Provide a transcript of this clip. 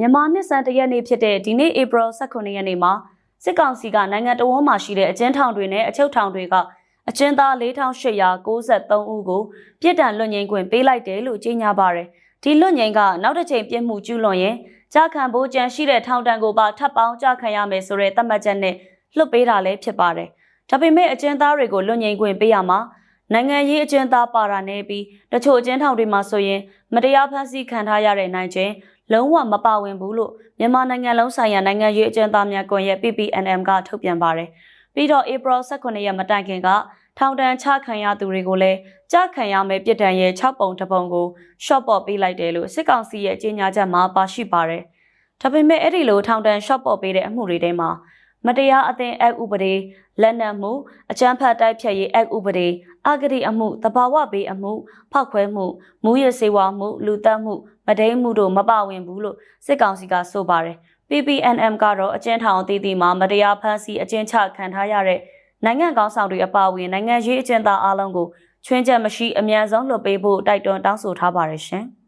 မြန်မာနှစ်ဆန်းတရက်နေ့ဖြစ်တဲ့ဒီနေ့ဧပြီ18ရက်နေ့မှာစစ်ကောင်စီကနိုင်ငံတော်ဝန်မှရှိတဲ့အကျဉ်းထောင်တွေနဲ့အချုပ်ထောင်တွေကအကျဉ်းသား4893ဦးကိုပြစ်ဒဏ်လွတ်ငြိမ်းခွင့်ပေးလိုက်တယ်လို့ကြေညာပါတယ်။ဒီလွတ်ငြိမ်းကနောက်တစ်ချိန်ပြစ်မှုကျူးလွန်ရင်ကြာခံဖို့ကြံရှိတဲ့ထောင်တန်းကိုပါထပ်ပေါင်းကြာခံရမယ်ဆိုတဲ့သတ်မှတ်ချက်နဲ့လွတ်ပေးတာလည်းဖြစ်ပါတယ်။ဒါပေမဲ့အကျဉ်းသားတွေကိုလွတ်ငြိမ်းခွင့်ပေးရမှာနိုင်ငံရေးအကျဉ်းသားပါတာနေပြီးတချို့အကျဉ်းထောင်တွေမှာဆိုရင်မတရားဖမ်းဆီးခံထားရတဲ့နိုင်ချင်း လုံးဝမပါဝင်ဘူးလို့မြန်မာနိုင်ငံလုံးဆိုင်ရာနိုင်ငံရေးအကျဉ်းသားများကွန်ရက် PPNM ကထုတ်ပြန်ပါတယ်။ပြီးတော့ April 18ရက်မတိုင်ခင်ကထောင်ဒဏ်ချခံရသူတွေကိုလည်းကြာခံရမယ့်ပြစ်ဒဏ်ရဲ့6ပုံတစ်ပုံကို short ပေါ်ပေးလိုက်တယ်လို့စစ်ကောင်စီရဲ့ကြေညာချက်မှာပါရှိပါတယ်။ဒါပေမဲ့အဲ့ဒီလိုထောင်ဒဏ် short ပေါ်ပေးတဲ့အမှုတွေထဲမှာ မတရားအသင်းအက်ဥပဒေလက်နက်မှုအကြမ်းဖက်တိုက်ဖျက်ရေးအက်ဥပဒေအဂတိအမှုတဘာဝဘေးအမှုဖောက်ခွဲမှုမူရစေဝါမှုလူတက်မှုမဒိန်မှုတို့မပါဝင်ဘူးလို့စစ်ကောင်စီကဆိုပါတယ် PPNM ကတော့အကျဉ်းထောင်အသီးသီးမှာမတရားဖမ်းဆီးအကျဉ်းချခံထားရတဲ့နိုင်ငံကောင်းဆောင်တွေအပါအဝင်နိုင်ငံရေးအကျဉ်းသားအလုံးကိုချွင်းချက်မရှိအမြန်ဆုံးလွှတ်ပေးဖို့တိုက်တွန်းတောင်းဆိုထားပါတယ်ရှင်။